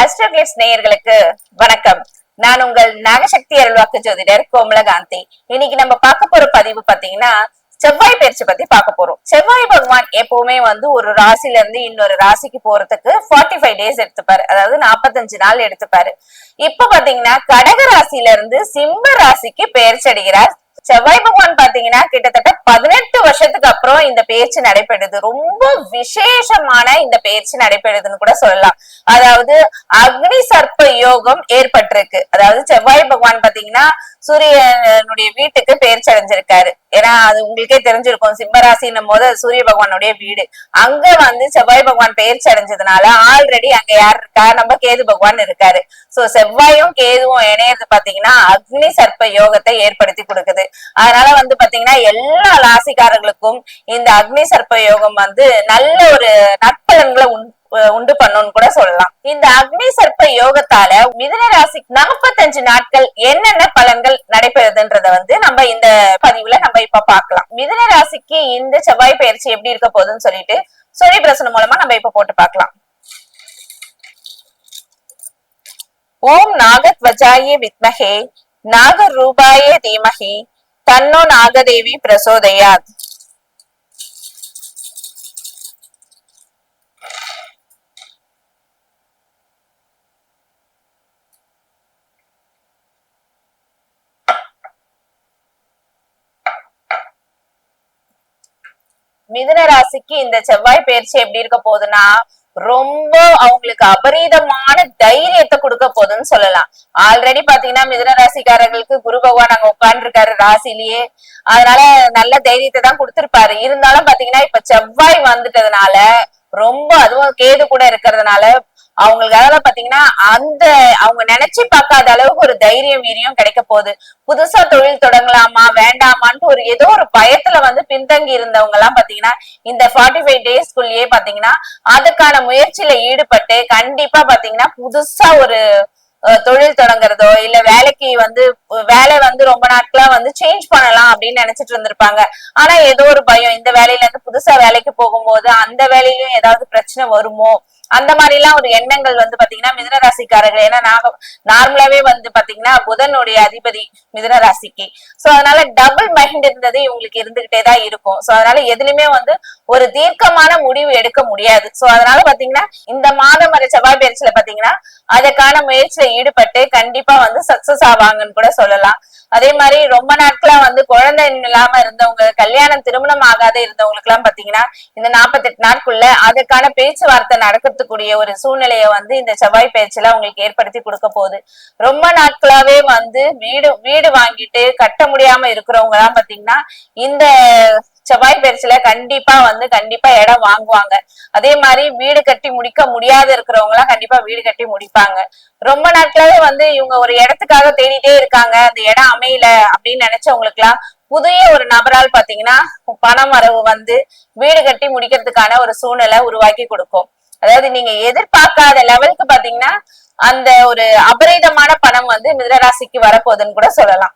அஸ்ட்ரோகிளிப்ஸ் நேயர்களுக்கு வணக்கம். நான் உங்கள் நாகசக்தி அருள்வாக்கு ஜோதிடர் கோமலகாந்தி. இன்னைக்கு நம்ம பார்க்க போற பதிவு பாத்தீங்கன்னா செவ்வாய் பயிற்சி பத்தி பார்க்க போறோம். செவ்வாய் பகவான் எப்பவுமே வந்து ஒரு ராசில இருந்து இன்னொரு ராசிக்கு போறதுக்கு 45 ஃபைவ் டேஸ் எடுத்துப்பாரு. அதாவது 45 நாள் எடுத்துப்பாரு. இப்ப பாத்தீங்கன்னா கடக ராசியில இருந்து சிம்ம ராசிக்கு பெயர்ச்சி அடைகிறார். செவ்வாய் பகவான் பாத்தீங்கன்னா கிட்டத்தட்ட பதினெட்டு வருஷத்துக்கு அப்புறம் இந்த பேச்சு நடைபெறுது. ரொம்ப விசேஷமான இந்த பேச்சு நடைபெறுதுன்னு கூட சொல்லலாம். அதாவது அக்னி சர்ப்ப யோகம் ஏற்பட்டிருக்கு. அதாவது செவ்வாய் பகவான் பாத்தீங்கன்னா சூரியனுடைய வீட்டுக்கு பெயர்ச்சி அடைஞ்சிருக்காரு. ஏன்னா அது உங்களுக்கே தெரிஞ்சிருக்கும். சிம்மராசின்னும் போது அது சூரிய பகவானுடைய வீடு. அங்க வந்து செவ்வாய் பகவான் பெயர்ச்சி அடைஞ்சதுனால ஆல்ரெடி அங்க யார் இருக்கா? நம்ம கேது பகவான் இருக்காரு. சோ செவ்வாயும் கேதுவும் இணையது பாத்தீங்கன்னா அக்னி சர்ப்ப யோகத்தை ஏற்படுத்தி கொடுக்குது. அதனால வந்து பாத்தீங்கன்னா எல்லா ராசிக்காரர்களுக்கும் இந்த அக்னி சர்ப்ப யோகம் வந்து நல்ல ஒரு நற்பலன்களை உண்- உண்டு பண்ணும்னு கூட சொல்லலாம். இந்த அக்னி சர்ப்ப யோகத்தால மிதன ராசி நாற்பத்தஞ்சு நாட்கள் என்னென்ன பலன்கள் நடைபெறுதுன்றத வந்து நம்ம இந்த பதிவுல நம்ம இப்ப பாக்கலாம் மிதுன ராசிக்கு இந்த செவ்வாய் பயிற்சி எப்படி இருக்க போகுதுன்னு சொல்லிட்டு சொல்லி பிரசனம் மூலமா நம்ம இப்ப போட்டு பார்க்கலாம். ஓம் நாகத்வஜாயே வித்மஹே நாக ரூபாயே தீமஹி தன்னோ நாகதேவி பிரசோதயாத் மிதுன ராசிக்கு இந்த செவ்வாய் பயிற்சி எப்படி இருக்க போகுதுன்னா ரொம்ப அவங்களுக்கு அபரீதமான தைரியத்தை கொடுக்க போகுதுன்னு சொல்லலாம். ஆல்ரெடி பாத்தீங்கன்னா மிதன ராசிக்காரர்களுக்கு குரு பகவான் அங்க உட்கார்ந்துருக்காரு ராசிலேயே அதனால நல்ல தைரியத்தை தான் கொடுத்திருப்பாரு. இருந்தாலும் பாத்தீங்கன்னா இப்ப செவ்வாய் வந்துட்டதுனால ரொம்ப அதுவும் கேது கூட இருக்கிறதுனால அவங்களுக்காக பாத்தீங்கன்னா அந்த அவங்க நினைச்சு பார்க்காத அளவுக்கு ஒரு தைரியம் வீரியம் கிடைக்க போகுது. புதுசா தொழில் தொடங்கலாமா வேண்டாமான்ட்டு ஒரு ஏதோ ஒரு பயத்துல வந்து பின்தங்கி இருந்தவங்க எல்லாம் பாத்தீங்கன்னா இந்த ஃபார்ட்டி ஃபைவ் டேஸ்க்குள்ளேயே பாத்தீங்கன்னா அதுக்கான முயற்சியில ஈடுபட்டு கண்டிப்பா பாத்தீங்கன்னா புதுசா ஒரு தொழில் தொடங்குறதோ இல்ல வேலைக்கு வந்து வேலை வந்து ரொம்ப நாட்களா வந்து சேஞ்ச் பண்ணலாம் அப்படின்னு நினைச்சிட்டு இருந்திருப்பாங்க. ஆனா ஏதோ ஒரு பயம். இந்த வேலையில இருந்து புதுசா வேலைக்கு போகும்போது அந்த வேலையிலயும் ஏதாவது பிரச்சனை வருமோ? அந்த மாதிரி எல்லாம் ஒரு எண்ணங்கள் வந்து பாத்தீங்கன்னா மிதன ராசிக்காரர்கள். ஏன்னா நாக நார்மலாவே வந்து பாத்தீங்கன்னா புதனுடைய அதிபதி மிதன ராசிக்கு. சோ அதனால டபுள் மைண்ட் இருந்தது இவங்களுக்கு இருந்துகிட்டே தான் இருக்கும். சோ அதனால எதுலயுமே வந்து ஒரு தீர்க்கமான முடிவு எடுக்க முடியாது. சோ அதனால பாத்தீங்கன்னா இந்த மாதம் வரை செவ்வாய் பயிற்சியில பாத்தீங்கன்னா அதுக்கான முயற்சியில ஈடுபட்டு கண்டிப்பா வந்து சக்சஸ் ஆவாங்கன்னு கூட சொல்லலாம். அதே மாதிரி ரொம்ப நாட்களா வந்து குழந்தை இல்லாம இருந்தவங்க கல்யாணம் திருமணம் ஆகாத இருந்தவங்களுக்கு எல்லாம் பாத்தீங்கன்னா இந்த நாற்பத்தெட்டு நாட்குள்ள அதுக்கான பேச்சுவார்த்தை நடக்கிறதுக்குரிய ஒரு சூழ்நிலையை வந்து இந்த செவ்வாய் பேச்சுல அவங்களுக்கு ஏற்படுத்தி கொடுக்க போகுது. ரொம்ப நாட்களாவே வந்து வீடு வீடு வாங்கிட்டு கட்ட முடியாம இருக்கிறவங்க எல்லாம் பாத்தீங்கன்னா இந்த செவ்வாய் பயிற்சியில கண்டிப்பா வந்து கண்டிப்பா இடம் வாங்குவாங்க. அதே மாதிரி வீடு கட்டி முடிக்க முடியாத இருக்கிறவங்க எல்லாம் கண்டிப்பா வீடு கட்டி முடிப்பாங்க. ரொம்ப நாட்களாவே வந்து இவங்க ஒரு இடத்துக்காக தேடிட்டே இருக்காங்க. அந்த இடம் அமையல அப்படின்னு நினைச்சவங்களுக்கு எல்லாம் புதிய ஒரு நபரால் பாத்தீங்கன்னா பணம் வரவு வந்து வீடு கட்டி முடிக்கிறதுக்கான ஒரு சூழ்நிலை உருவாக்கி கொடுக்கும். அதாவது நீங்க எதிர்பார்க்காத லெவலுக்கு பாத்தீங்கன்னா அந்த ஒரு அபரிதமான பணம் வந்து மிதனராசிக்கு வரப்போகுதுன்னு கூட சொல்லலாம்.